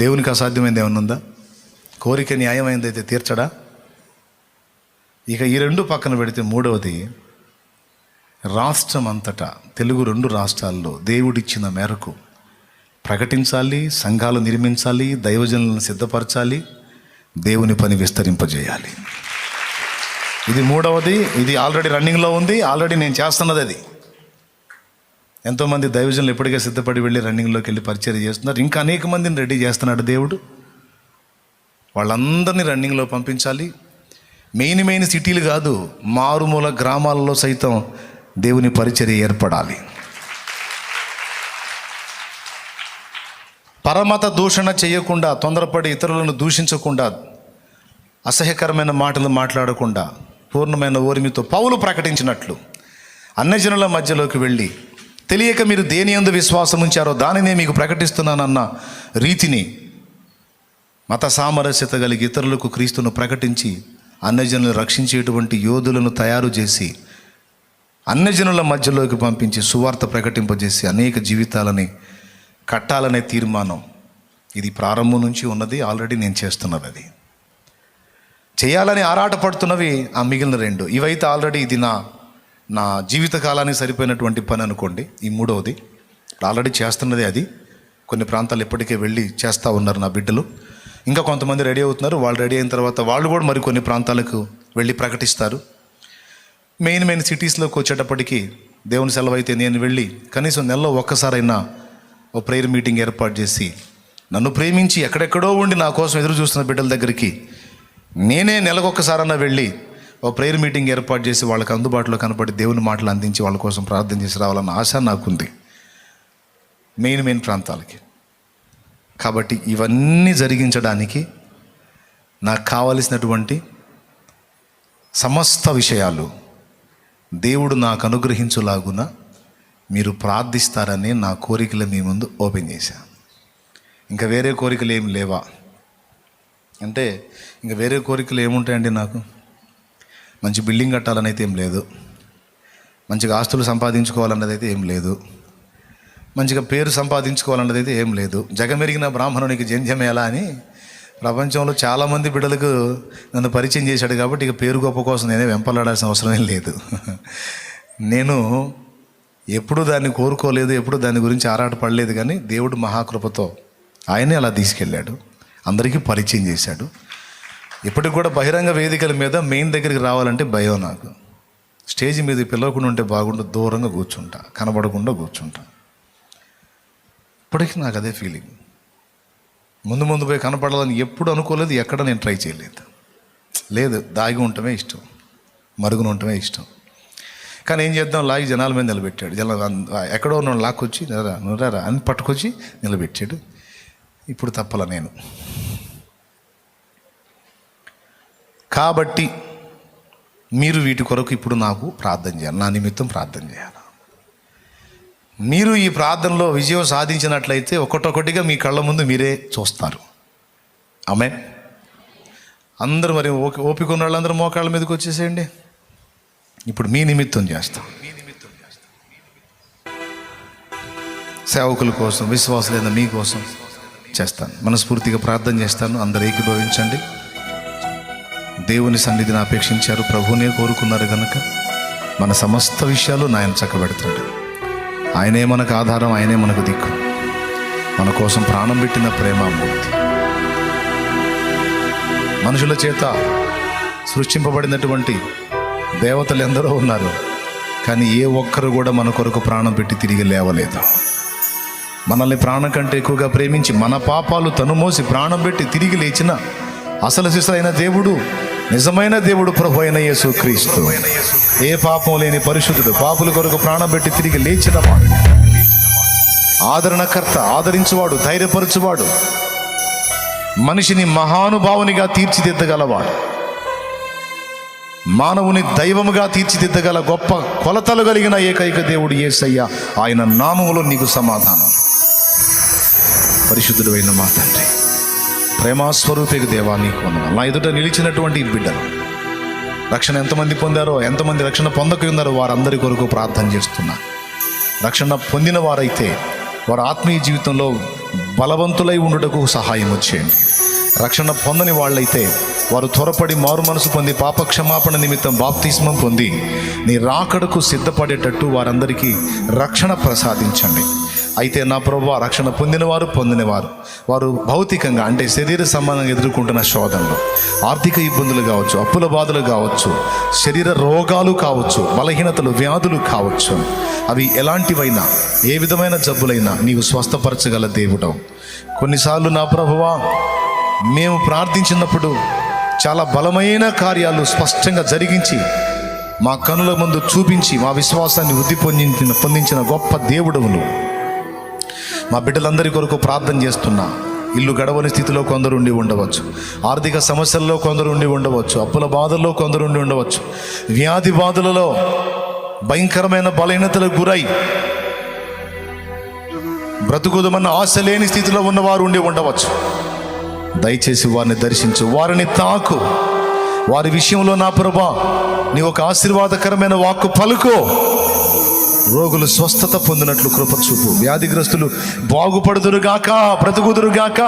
దేవునికి అసాధ్యమైంది ఏమైనా ఉందా? కోరిక న్యాయమైందైతే తీర్చడా? ఇక ఈ రెండు పక్కన పెడితే మూడవది రాష్ట్రం అంతటా తెలుగు రెండు రాష్ట్రాల్లో దేవుడిచ్చిన మేరకు ప్రకటించాలి సంఘాలు నిర్మించాలి దైవజనులను సిద్ధపరచాలి దేవుని పని విస్తరింపజేయాలి. ఇది మూడవది ఇది ఆల్రెడీ రన్నింగ్లో ఉంది ఆల్రెడీ నేను చేస్తున్నది అది. ఎంతోమంది దైవజనులు ఇప్పటికే సిద్ధపడి వెళ్ళి రన్నింగ్లోకి వెళ్ళి పరిచయం చేస్తున్నారు. ఇంకా అనేక మందిని రెడీ చేస్తున్నాడు దేవుడు. వాళ్ళందరినీ రన్నింగ్లో పంపించాలి. మెయిన్ మెయిన్ సిటీలు కాదు మారుమూల గ్రామాలలో సైతం దేవుని పరిచర్య ఏర్పడాలి. పరమత దూషణ చేయకుండా తొందరపడి ఇతరులను దూషించకుండా అసహ్యకరమైన మాటలు మాట్లాడకుండా పూర్ణమైన ఓర్మితో పౌలు ప్రకటించినట్లు అన్నజనుల మధ్యలోకి వెళ్ళి తెలియక మీరు దేని ఎందు విశ్వాసం ఉంచారో దానినే మీకు ప్రకటిస్తున్నానన్న రీతిని మత సామరస్యత కలిగి ఇతరులకు క్రీస్తును ప్రకటించి అన్యజనులను రక్షించేటువంటి యోధులను తయారు చేసి అన్యజనుల మధ్యలోకి పంపించి సువార్త ప్రకటింపజేసి అనేక జీవితాలని కట్టాలనే తీర్మానం ఇది ప్రారంభం నుంచి ఉన్నది ఆల్రెడీ నేను చేస్తున్నది అది. చేయాలని ఆరాటపడుతున్నవి ఆ మిగిలిన రెండు. ఇవైతే ఆల్రెడీ ఇది నా నా జీవిత కాలానికి సరిపోయినటువంటి పని అనుకోండి ఈ మూడవది. ఆల్రెడీ చేస్తున్నదే అది. కొన్ని ప్రాంతాలు ఇప్పటికే వెళ్ళి చేస్తూ ఉన్నారు నా బిడ్డలు. ఇంకా కొంతమంది రెడీ అవుతున్నారు. వాళ్ళు రెడీ అయిన తర్వాత వాళ్ళు కూడా మరి కొన్ని ప్రాంతాలకు వెళ్ళి ప్రకటిస్తారు. మెయిన్ మెయిన్ సిటీస్లోకి వచ్చేటప్పటికి దేవుని సెలవు అయితే నేను వెళ్ళి కనీసం నెలలో ఒక్కసారైనా ఓ ప్రేయర్ మీటింగ్ ఏర్పాటు చేసి నన్ను ప్రేమించి ఎక్కడెక్కడో ఉండి నా కోసం ఎదురు చూస్తున్న బిడ్డల దగ్గరికి నేనే నెలకొక్కసారన్నా వెళ్ళి ఓ ప్రేయర్ మీటింగ్ ఏర్పాటు చేసి వాళ్ళకి అందుబాటులో కనపడి దేవుని మాటలు అందించి వాళ్ళ కోసం ప్రార్థన చేసి రావాలన్న ఆశ నాకుంది. మెయిన్ మెయిన్ ప్రాంతాలకి. కాబట్టి ఇవన్నీ జరిగించడానికి నాకు కావలసినటువంటి సమస్త విషయాలు దేవుడు నాకు అనుగ్రహించులాగున మీరు ప్రార్థిస్తారని నా కోరికలు మీ ముందు ఓపెన్ చేశా. ఇంకా వేరే కోరికలు ఏమి లేవా? అంటే ఇంకా వేరే కోరికలు ఏముంటాయండి నాకు? మంచి బిల్డింగ్ కట్టాలనైతే ఏం లేదు. మంచిగా ఆస్తులు సంపాదించుకోవాలన్నది అయితే ఏం లేదు. మంచిగా పేరు సంపాదించుకోవాలన్నది అయితే ఏం లేదు. జగమెరిగిన బ్రాహ్మణునికి జంధ్యం ఎలా అని ప్రపంచంలో చాలామంది బిడ్డలకు నన్ను పరిచయం చేశాడు కాబట్టి ఇక పేరు గొప్ప కోసం నేనే వెంపలాడాల్సిన అవసరం ఏం లేదు. నేను ఎప్పుడూ దాన్ని కోరుకోలేదు ఎప్పుడు దాని గురించి ఆరాటపడలేదు కానీ దేవుడు మహాకృపతో ఆయనే అలా తీసుకెళ్ళాడు. అందరికీ పరిచయం చేశాడు. ఇప్పటికి కూడా బహిరంగ వేదికల మీద మెయిన్ దగ్గరికి రావాలంటే భయం నాకు. స్టేజ్ మీద పిలవకుండా ఉంటే బాగుండు దూరంగా కూర్చుంటా కనబడకుండా కూర్చుంటా. ఇప్పటికీ నాకు అదే ఫీలింగ్ ముందు ముందు పోయి కనపడాలని ఎప్పుడు అనుకోలేదు ఎక్కడ నేను ట్రై చేయలేదు. లేదు దాగి ఉండటమే ఇష్టం మరుగున ఉండటమే ఇష్టం. కానీ ఏం చేద్దాం లాగి జనాల మీద నిలబెట్టాడు. జన ఎక్కడో ఉన్న లాక్కొచ్చి నరా నురారా అని పట్టుకొచ్చి నిలబెట్టాడు. ఇప్పుడు తప్పల నేను. కాబట్టి మీరు వీటి కొరకు ఇప్పుడు నాకు ప్రార్థన చేయాలి. నా నిమిత్తం ప్రార్థన చేయాలి. మీరు ఈ ప్రార్థనలో విజయం సాధించినట్లయితే ఒకటొకటిగా మీ కళ్ళ ముందు మీరే చూస్తారు. ఆమె అందరూ మరి ఓపి ఓపిక ఉన్న వాళ్ళందరూ మోకాళ్ళ మీదకి వచ్చేసేయండి. ఇప్పుడు మీ నిమిత్తం చేస్తాం. సేవకుల కోసం విశ్వాసులైన మీకోసం చేస్తాను. మనస్ఫూర్తిగా ప్రార్థన చేస్తాను. అందరూ ఏకీభవించండి. దేవుని సన్నిధిని అపేక్షించారు. ప్రభువునే కోరుకున్నారు కనుక మన సమస్త విషయాలు నాయన చక్కబెడతాడు ఆయనే మనకు ఆధారం ఆయనే మనకు దిక్కు. మన కోసం ప్రాణం పెట్టిన ప్రేమామూర్తి మనుషుల చేత సృష్టింపబడినటువంటి దేవతలు ఎందరో ఉన్నారు. కానీ ఏ ఒక్కరు కూడా మన కొరకు ప్రాణం పెట్టి తిరిగి లేవలేదు. మనల్ని ప్రాణం కంటే ఎక్కువగా ప్రేమించి మన పాపాలు తను మోసి ప్రాణం పెట్టి తిరిగి లేచిన అసలు శిశులైన దేవుడు నిజమైన దేవుడు ప్రభు అయిన యేసుక్రీస్తు. ఏ పాపం లేని పరిశుద్ధుడు పాపుల కొరకు ప్రాణం పెట్టి తిరిగి లేచిన వాడు ఆదరణకర్త ఆదరించువాడు ధైర్యపరచువాడు. మనిషిని మహానుభావునిగా తీర్చిదిద్దగలవాడు. మానవుని దైవముగా తీర్చిదిద్దగల గొప్ప కొలతలు కలిగిన ఏకైక దేవుడు ఏసయ్య. ఆయన నామములో నీకు సమాధానం. పరిశుద్ధుడు అయిన మా తండ్రి. ప్రేమాస్వరూపిక దేవా నీకు వందనాలు. నా ఎదుట నిలిచినటువంటి బిడ్డలు రక్షణ ఎంతమంది పొందారో ఎంతమంది రక్షణ పొందక ఉన్నారో వారందరి కొరకు ప్రార్థన చేస్తున్నా. రక్షణ పొందిన వారైతే వారు ఆత్మీయ జీవితంలో బలవంతులై ఉండుటకు సహాయం చేయండి. రక్షణ పొందని వాళ్ళైతే వారు త్వరపడి మారు మనసు పొంది పాప క్షమాపణ నిమిత్తం బాప్తిస్మం పొంది నీ రాకడకు సిద్ధపడేటట్టు వారందరికీ రక్షణ ప్రసాదించండి. అయితే నా ప్రభు రక్షణ పొందినవారు పొందినవారు. వారు భౌతికంగా అంటే శరీర సంబంధంగా ఎదుర్కొంటున్న శోధనలు. ఆర్థిక ఇబ్బందులు కావచ్చు అప్పుల బాధలు కావచ్చు శరీర రోగాలు కావచ్చు బలహీనతలు వ్యాధులు కావచ్చు. అవి ఎలాంటివైనా ఏ విధమైన జబ్బులైనా నీవు స్వస్థపరచగల దేవుడవు. కొన్నిసార్లు నా ప్రభువా మేము ప్రార్థించినప్పుడు చాలా బలమైన కార్యాలు స్పష్టంగా జరిగించి మా కనుల ముందు చూపించి మా విశ్వాసాన్ని వృద్ధి పొందించిన పొందించిన గొప్ప దేవుడవును మా బిడ్డలందరి కొరకు ప్రార్థన చేస్తున్నా. ఇల్లు గడవని స్థితిలో కొందరు ఉండి ఉండవచ్చు. ఆర్థిక సమస్యల్లో కొందరు ఉండి ఉండవచ్చు. అప్పుల బాధల్లో కొందరు ఉండి ఉండవచ్చు. వ్యాధి బాధలలో భయంకరమైన బలహీనతలకు గురై బ్రతుకుదమన్న ఆశ లేని స్థితిలో ఉన్నవారు ఉండి ఉండవచ్చు. దయచేసి వారిని దర్శించు. వారిని తాకు. వారి విషయంలో నా ప్రభా నీ ఒక ఆశీర్వాదకరమైన వాక్కు పలుకో. రోగులు స్వస్థత పొందినట్లు కృప చూపు. వ్యాధిగ్రస్తులు బాగుపడుదురుగాక బ్రతుకుదురుగాక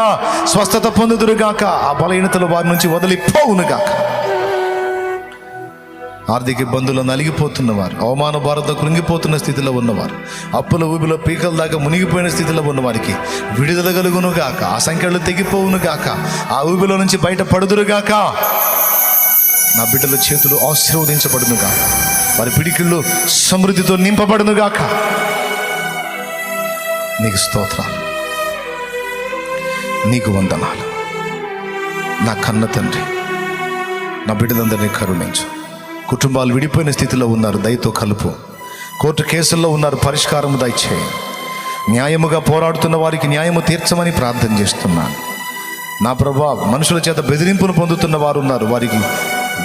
స్వస్థత పొందుదురుగాక ఆ బలహీనతలు వారి నుంచి వదిలిపోవునుగాక. ఆర్థిక ఇబ్బందులు నలిగిపోతున్నవారు అవమాన భారత కృంగిపోతున్న స్థితిలో ఉన్నవారు అప్పుల ఊబిలో పీకల దాకా మునిగిపోయిన స్థితిలో ఉన్నవారికి విడుదల కలుగునుగాక ఆ సంఖ్యలు తెగిపోవును గాక ఆ ఊబిలో నుంచి బయట పడుదురుగాక. నా బిడ్డల చేతులు ఆశీర్వదించబడును గాక వారి పిడికిళ్ళు సమృద్ధితో నింపబడునుగాక నీకు స్తోత్రాలు. నీకు వందనాలు. నా కన్న తండ్రి నా బిడ్డలందరినీ కరుణించు. కుటుంబాలు విడిపోయిన స్థితిలో ఉన్నారు దయతో కలుపు. కోర్టు కేసుల్లో ఉన్నారు పరిష్కారము దయచేయి. న్యాయముగా పోరాడుతున్న వారికి న్యాయము తీర్చమని ప్రార్థన చేస్తున్నాను. నా ప్రభా మనుషుల చేత బెదిరింపును పొందుతున్న వారు ఉన్నారు వారికి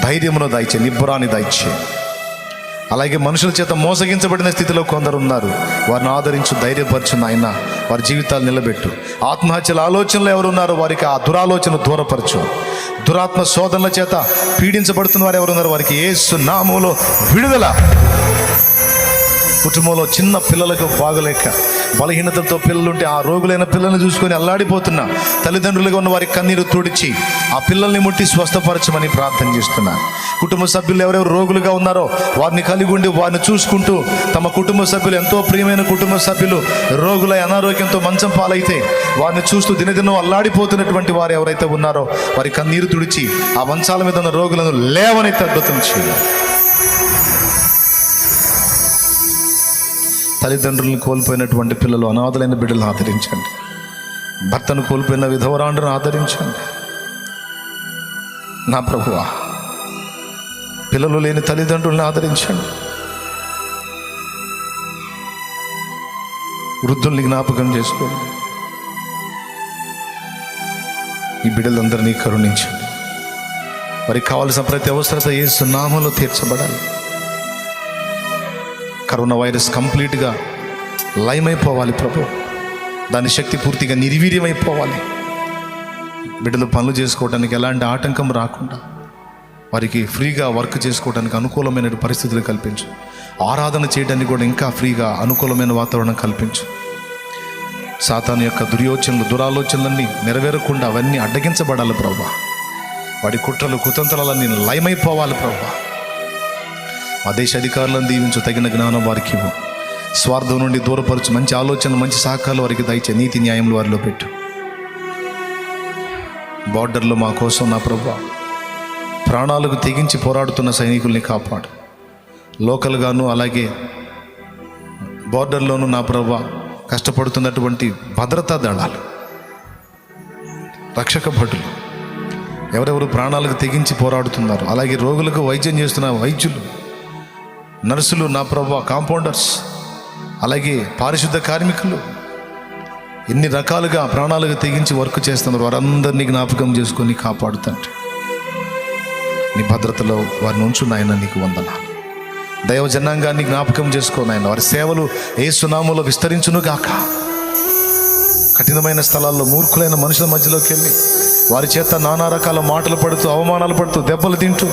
ధైర్యమును దయచే నిబ్బరాన్ని దయచే అలాగే మనుషుల చేత మోసగించబడిన స్థితిలో కొందరు ఉన్నారు. వారిని ఆదరించు ధైర్యపరచు నాయన. వారి జీవితాలు నిలబెట్టు. ఆత్మహత్యల ఆలోచనలు ఎవరు ఉన్నారో వారికి ఆ దురాలోచన దూరపరచు. దురాత్మ శోధనల చేత పీడించబడుతున్న వారు ఎవరున్నారు వారికి ఏసు నామములో విడుదల. కుటుంబంలో చిన్న పిల్లలకు బాగలేక బలహీనతలతో పిల్లలుంటే ఆ రోగులైన పిల్లల్ని చూసుకొని అల్లాడిపోతున్నా. తల్లిదండ్రులుగా ఉన్న వారి కన్నీరు తుడిచి ఆ పిల్లల్ని ముట్టి స్వస్థపరచమని ప్రార్థన చేస్తున్నా. కుటుంబ సభ్యులు ఎవరెవరు రోగులుగా ఉన్నారో వారిని కలిగి ఉండి వారిని చూసుకుంటూ తమ కుటుంబ సభ్యులు ఎంతో ప్రియమైన కుటుంబ సభ్యులు రోగులై అనారోగ్యంతో మంచం పాలైతే వారిని చూస్తూ దినదినం అల్లాడిపోతున్నటువంటి వారు ఎవరైతే ఉన్నారో వారి కన్నీరు తుడిచి ఆ మంచాల మీద ఉన్న రోగులను లేవని అద్భుతం చేయాలి తల్లిదండ్రులను కోల్పోయినటువంటి పిల్లలు అనాథలైన బిడ్డలను ఆదరించండి. భర్తను కోల్పోయిన విధవరాండ్రను ఆదరించండి. నా ప్రభువా పిల్లలు లేని తల్లిదండ్రులను ఆదరించండి. వృద్ధుల్ని జ్ఞాపకం చేసుకోండి. ఈ బిడ్డలందరినీ కరుణించండి. వారికి కావలసిన ప్రతి అవసరత ఏ సున్నామంలో తీర్చబడాలి. కరోనా వైరస్ కంప్లీట్గా లయమైపోవాలి ప్రభు. దాని శక్తి పూర్తిగా నిర్వీర్యమైపోవాలి. బిడ్డలు పనులు చేసుకోవడానికి ఎలాంటి ఆటంకం రాకుండా వారికి ఫ్రీగా వర్క్ చేసుకోవడానికి అనుకూలమైన పరిస్థితులు కల్పించు. ఆరాధన చేయడానికి కూడా ఇంకా ఫ్రీగా అనుకూలమైన వాతావరణం కల్పించు. సాతాను యొక్క దుర్యోచనలు దురాలోచనలన్నీ నెరవేరకుండా అవన్నీ అడ్డగించబడాలి ప్రభా. వాడి కుట్రలు కుతంత్రాలన్నీ లయమైపోవాలి ప్రభా. మా దేశ అధికారులను దీవించు తగిన జ్ఞానం వారికి ఇవ్వు. స్వార్థం నుండి దూరపరచు మంచి ఆలోచనలు మంచి సహకారాలు వారికి దయచే నీతి న్యాయములు వారిలో పెట్టు. బార్డర్లో మా కోసం నా ప్రభు. ప్రాణాలకు తెగించి పోరాడుతున్న సైనికుల్ని కాపాడు. లోకల్గాను అలాగే బార్డర్లోనూ నా ప్రభు కష్టపడుతున్నటువంటి భద్రతా దళాలు రక్షక భటులు ఎవరెవరు ప్రాణాలకు తెగించి పోరాడుతున్నారు అలాగే రోగులకు వైద్యం చేస్తున్న వైద్యులు నర్సులు నా ప్రభా కాంపౌండర్స్ అలాగే పారిశుద్ధ కార్మికులు. ఎన్ని రకాలుగా ప్రాణాలుగా తెగించి వర్క్ చేస్తున్నారు వారందరినీ జ్ఞాపకం చేసుకొని కాపాడుతుంట నీ భద్రతలో వారిని ఉంచు నాయన నీకు వందనాలు. దైవ జనాంగాన్ని జ్ఞాపకం చేసుకో నాయన వారి సేవలు ఏ సునాములో విస్తరించునుగాక కఠినమైన స్థలాల్లో మూర్ఖులైన మనుషుల మధ్యలోకి వెళ్ళి వారి చేత నానా రకాల మాటలు పడుతూ అవమానాలు పడుతూ దెబ్బలు తింటూ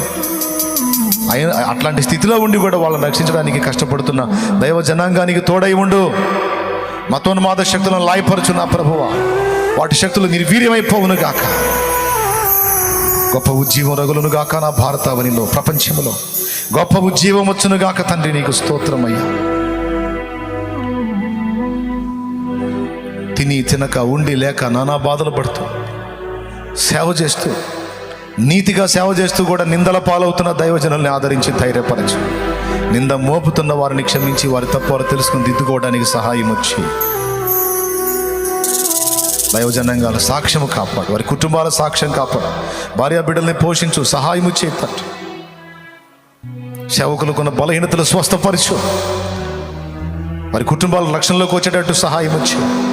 అయిన అట్లాంటి స్థితిలో ఉండి కూడా వాళ్ళని రక్షించడానికి కష్టపడుతున్న దైవ జనాంగానికి తోడై ఉండు. మతోన్మాద శక్తులను లాయపరచున్న నా ప్రభువ వాటి శక్తులు నిర్వీర్యమైపోవును గాక. గొప్ప ఉజ్జీవం రగులను గాక నా భారతావనిలో ప్రపంచంలో గొప్ప ఉజ్జీవం వచ్చును గాక తండ్రి నీకు స్తోత్రమయ్యా. తిని తినక ఉండి లేక నానా బాధలు పడుతూ సేవ చేస్తూ నీతిగా సేవ చేస్తూ కూడా నిందల పాలవుతున్న దైవజనుల్ని ఆదరించి ధైర్యపరచు. నింద మోపుతున్న వారిని క్షమించి వారి తప్పు వారు తెలుసుకుని దిద్దుకోవడానికి సహాయం వచ్చి. దైవజనంగాల సాక్ష్యము కాపాడు. వారి కుటుంబాల సాక్ష్యం కాపాడు. భార్య బిడ్డల్ని పోషించు సహాయము చేపట్టు. సేవకులకున్న బలహీనతలు స్వస్థపరచు. వారి కుటుంబాల రక్షణలోకి వచ్చేటట్టు సహాయం వచ్చి.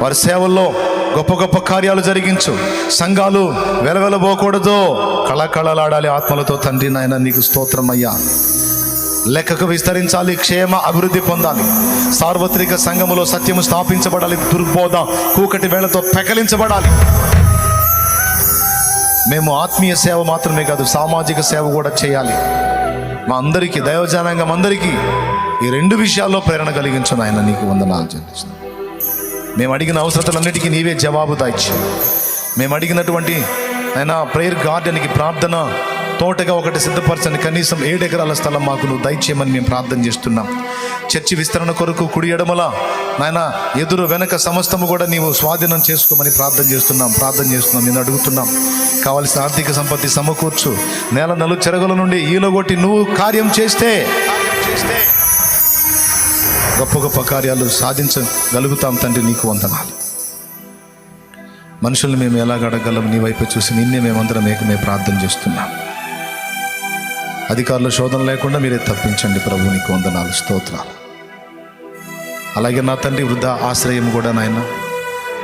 వారి సేవల్లో గొప్ప గొప్ప కార్యాలు జరిగించు. సంఘాలు వెలవెలబోకూడదు. కళకళలాడాలి ఆత్మలతో తండ్రి నాయన నీకు స్తోత్రం అయ్యా. లెక్కకు విస్తరించాలి క్షేమ అభివృద్ధి పొందాలి. సార్వత్రిక సంఘములో సత్యము స్థాపించబడాలి దుర్బోధ కూకటి వేళతో పెకలించబడాలి. మేము ఆత్మీయ సేవ మాత్రమే కాదు సామాజిక సేవ కూడా చేయాలి. మా అందరికీ దైవజనాంగం అందరికీ ఈ రెండు విషయాల్లో ప్రేరణ కలిగించు ఆయన నీకు వందనాలు చెల్లిస్తున్నాను మేము అడిగిన అవసరతలన్నిటికీ నీవే జవాబు దాయిచ్చు మేము అడిగినటువంటి ఆయన ప్రేయర్ గార్డెన్కి ప్రార్థన తోటగా ఒకటి సిద్ధపరచని కనీసం ఏడు ఎకరాల స్థలం మాకు నువ్వు దయచేయమని మేము ప్రార్థన చేస్తున్నాం. చర్చి విస్తరణ కొరకు కుడి ఎడమల నాయన ఎదురు వెనక సమస్తము కూడా నీవు స్వాధీనం చేసుకోమని ప్రార్థన చేస్తున్నాం ప్రార్థన చేస్తున్నాం నేను అడుగుతున్నాం. కావలసిన ఆర్థిక సంపత్తి సమకూర్చు. నేల నలు చెరగుల నుండి ఈలగొట్టి నువ్వు కార్యం చేస్తే చేస్తే గొప్ప గొప్ప కార్యాలు సాధించగలుగుతాం తండ్రి నీకు వందనాలు. మనుషుల్ని మేము ఎలా అడగలం నీ వైపు చూసి నిన్నే మేమందరం ఏకమే ప్రార్థన చేస్తున్నాం. అధికారుల శోధన లేకుండా మీరే తప్పించండి ప్రభు నీకు వందనాలు స్తోత్రాలు. అలాగే నా తండ్రి వృద్ధ ఆశ్రయం కూడా నాయన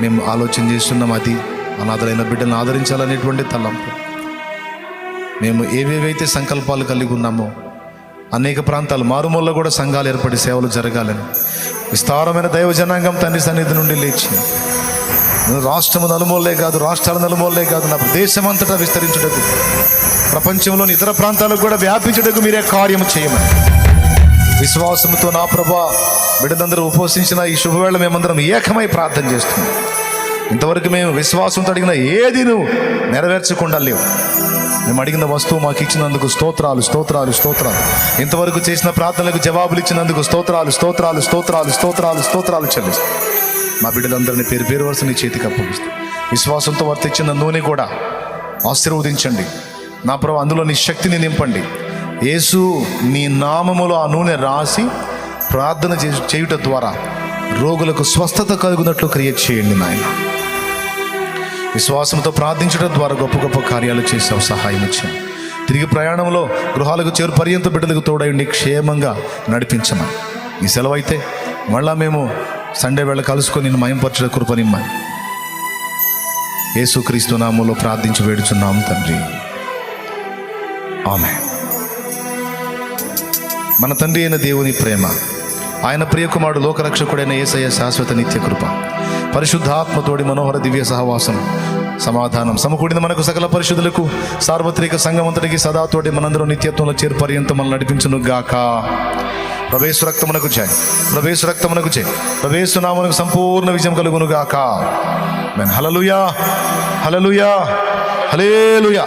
మేము ఆలోచన చేస్తున్నాం అది అనాథలైన బిడ్డలను ఆదరించాలనేటువంటి తలంపు. మేము ఏవేవైతే సంకల్పాలు కలిగి ఉన్నామో అనేక ప్రాంతాలు మారుమూలలో కూడా సంఘాలు ఏర్పడి సేవలు జరగాలని. విస్తారమైన దైవ జనాంగం తండ్రి సన్నిధి నుండి లేచి. రాష్ట్రము నలుమూలే కాదు రాష్ట్రాల నలుమూలే కాదు నా దేశమంతటా విస్తరించుటకు ప్రపంచంలోని ఇతర ప్రాంతాలకు కూడా వ్యాపించుటకు మీరే కార్యం చేయమని. విశ్వాసంతో నా ప్రభా బిడ్డలందరూ ఉపవసించిన ఈ శుభవేళ మేమందరం ఏకమై ప్రార్థన చేస్తున్నాం. ఇంతవరకు మేము విశ్వాసంతో అడిగిన ఏది నువ్వు నెరవేర్చకుండా లేవు. మేము అడిగిన వస్తువు మాకు ఇచ్చినందుకు స్తోత్రాలు స్తోత్రాలు స్తోత్రాలు. ఇంతవరకు చేసిన ప్రార్థనలకు జవాబులు ఇచ్చినందుకు స్తోత్రాలు స్తోత్రాలు స్తోత్రాలు స్తోత్రాలు స్తోత్రాలు చెల్లిస్తాం. మా బిడ్డలందరినీ పేరు పేరు వరుస నీ చేతికి అప్పగిస్తాం. విశ్వాసంతో వర్తించిన నూనె కూడా ఆశీర్వదించండి. నా ప్రభు అందులో నీ శక్తిని నింపండి. యేసు నీ నామములో ఆ నూనె రాసి ప్రార్థన చేయుట ద్వారా రోగులకు స్వస్థత కలుగునట్లు క్రియేట్ చేయండి నాయన. విశ్వాసంతో ప్రార్థించడం ద్వారా గొప్ప గొప్ప కార్యాలు చేసావు సహాయం ఇచ్చాం తిరిగి ప్రయాణంలో గృహాలకు చేరు పర్యంత బిడ్డలకు తోడయండి క్షేమంగా నడిపించమని. ఈ సెలవు అయితే మళ్ళా మేము సండే వేళ కలుసుకొని నిన్ను మయంపరచడం కృపనిమ్మని. యేసుక్రీస్తు నామంలో ప్రార్థించి వేడుచున్నాం తండ్రి. ఆమె మన తండ్రి అయిన దేవుని ప్రేమ ఆయన ప్రియకుమారుడు లోకరక్షకుడైన ఏసయ్య శాశ్వత నిత్య కృప పరిశుద్ధాత్మతోడి మనోహర దివ్య సహవాసం సమాధానం సమకూడిన మనకు సకల పరిశుద్ధులకు. సార్వత్రిక సంఘమంతటికి సదాతోటి మనందరూ నిత్యత్వంలో చేరుపర్యంత మనం నడిపించును గాక ప్రవేశ రక్తమునకు చేయి ప్రవేశ రక్తమునకు చేయి ప్రవేశ నామనకు సంపూర్ణ విజయం కలుగును గాక మెన్ హలలుయా హలలుయా హలేలుయా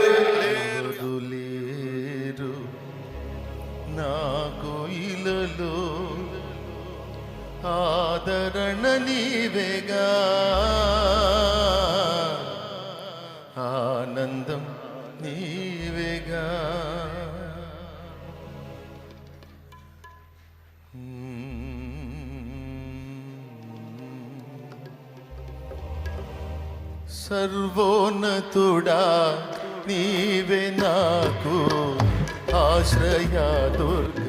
ఆదరణ నీవేగా ఆనందం నీవేగా సర్వోన్నతుడా నీవే నాకు ఆశ్రయా దుర్గ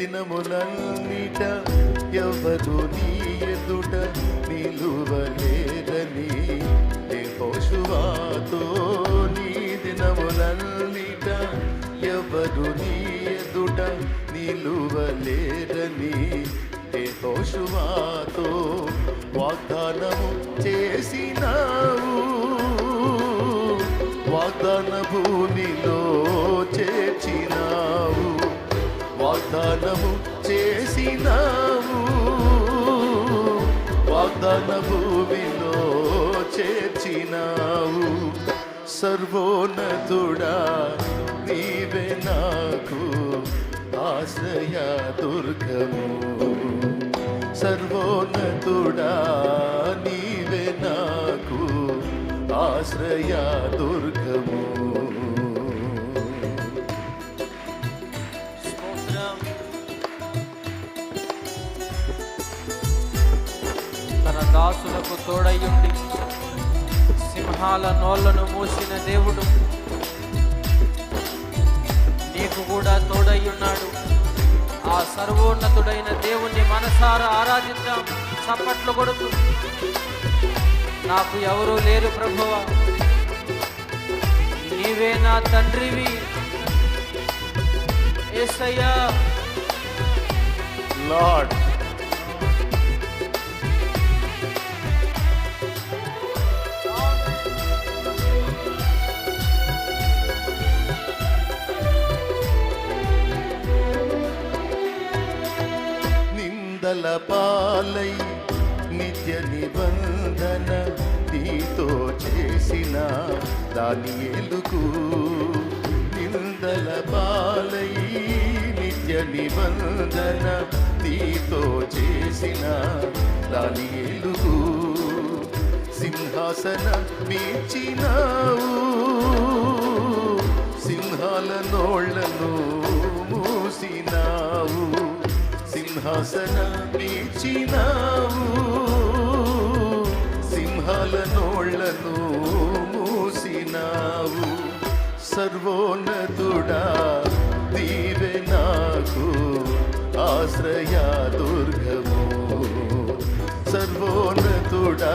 దినములన్నిట ఎవరు నీ ఎదుట నిలువలేరని పశువాతో నీ దినములన్నిట ఎవరు నీ ఎదుట ఏ పశుహాతో వాగ్దానము చేసినావు. వాగ్దాన భూమిలో వాగ్దానము చేసినావు. వాగ్దాన భూమిలో చేర్చినావు. సర్వోన్నతుడా నీవే నాకు ఆశ్రయ దుర్గము. సర్వోన్నతుడా నీవే నాకు ఆశ్రయ దుర్గము. దాసులకు తోడయ్యుండి సింహాల నోళ్ళను మూసిన దేవుడు నీకు కూడా తోడయ్యున్నాడు. ఆ సర్వోన్నతుడైన దేవుణ్ణి మనసారా ఆరాధిద్దాం. చప్పట్లు కొడుతూ నాకు ఎవరూ లేరు ప్రభువ. నీవే నా తండ్రివి. ఏసయ్యా. లార్డ్. నిందల పాలై నిత్య నిబంధన నీతో చేసిన దాని ఎలుగు నిందల పాలై నిత్య నిబంధన నీతో చేసిన దాని ఎలుగు సింహాసన మీచినావు సింహాల నోళ్ళను మూసినావు. సింహాసన మీచినావు సింహాల నోళ్ళను మూసినావు. సర్వోన్నతుడా దీవె నాకు ఆశ్రయ దుర్గము సర్వోన్నతుడా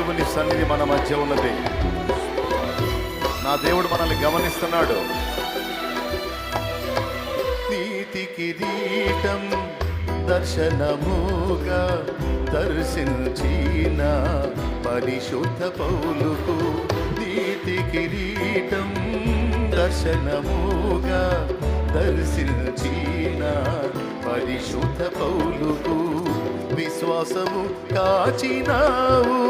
దేవుని సన్నిధి మన మధ్య ఉన్నది. నా దేవుడు మనల్ని గమనిస్తున్నాడు. నీతి కిరీటం దర్శనముగా దర్శించిన పరిశుద్ధ పౌలుకు నీతి కిరీటం దర్శనముగా దర్శించిన పరిశుద్ధ పౌలుకు విశ్వాసము కాచినావు.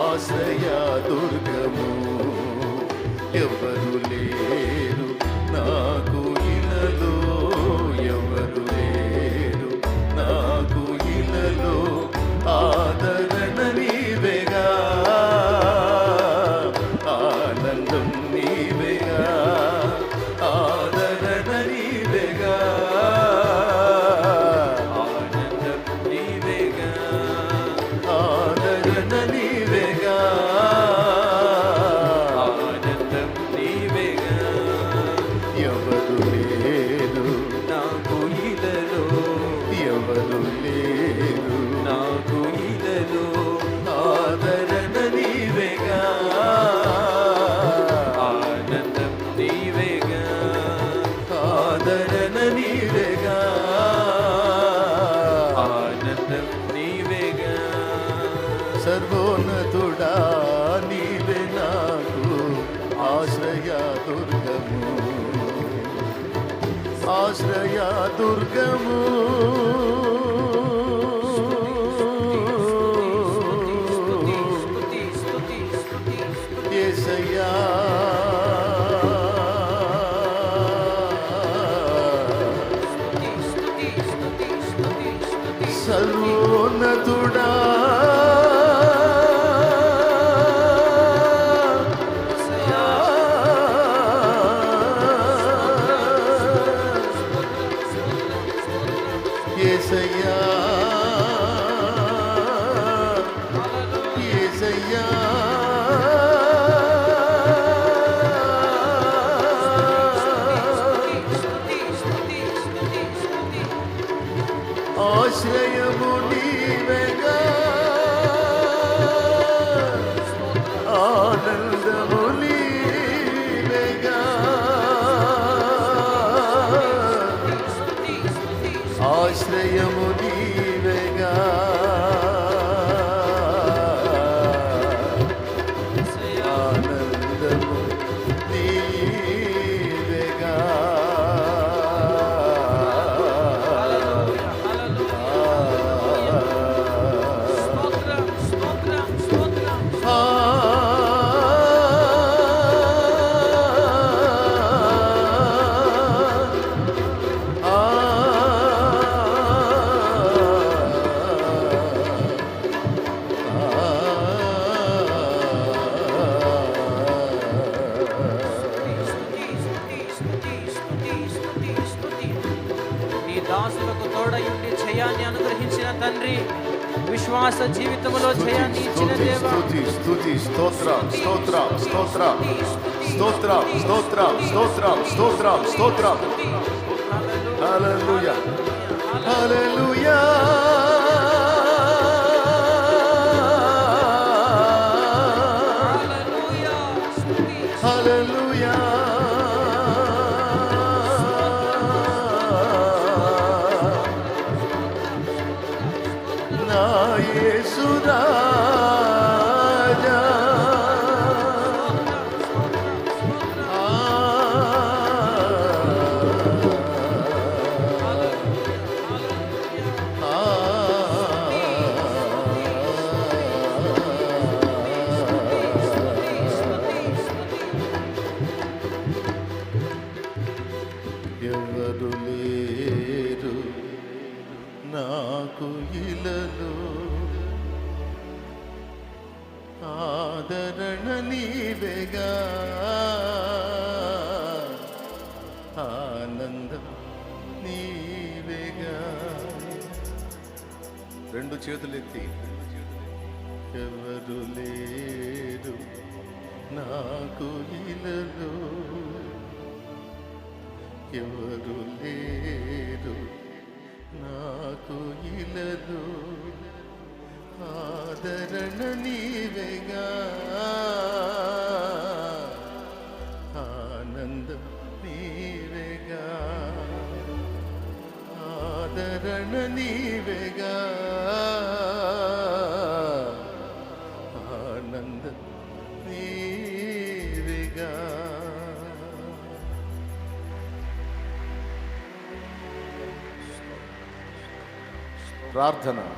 ఆశ్రయ దుర్గము. ఎవరు లేరు నాకు ఆశ్రయ దుర్గము. आश्रय मुनि में స్తోత్ర స్తోత్ర స్తోత్ర స్తోత్ర స్తోత్ర స్తోత్ర స్తోత్ర స్తోత్ర హల్లెలూయా హల్లెలూయా na Yesuda. రెండు చేతులెత్తి ఎవరు లేరు నాకు ఇలలో. ఎవరు లేరు నాకు ఇలలో. ఆదరణ నీవేగా. ఆనందం నీవేగా. ఆదరణ నీవేగా. प्रार्थना।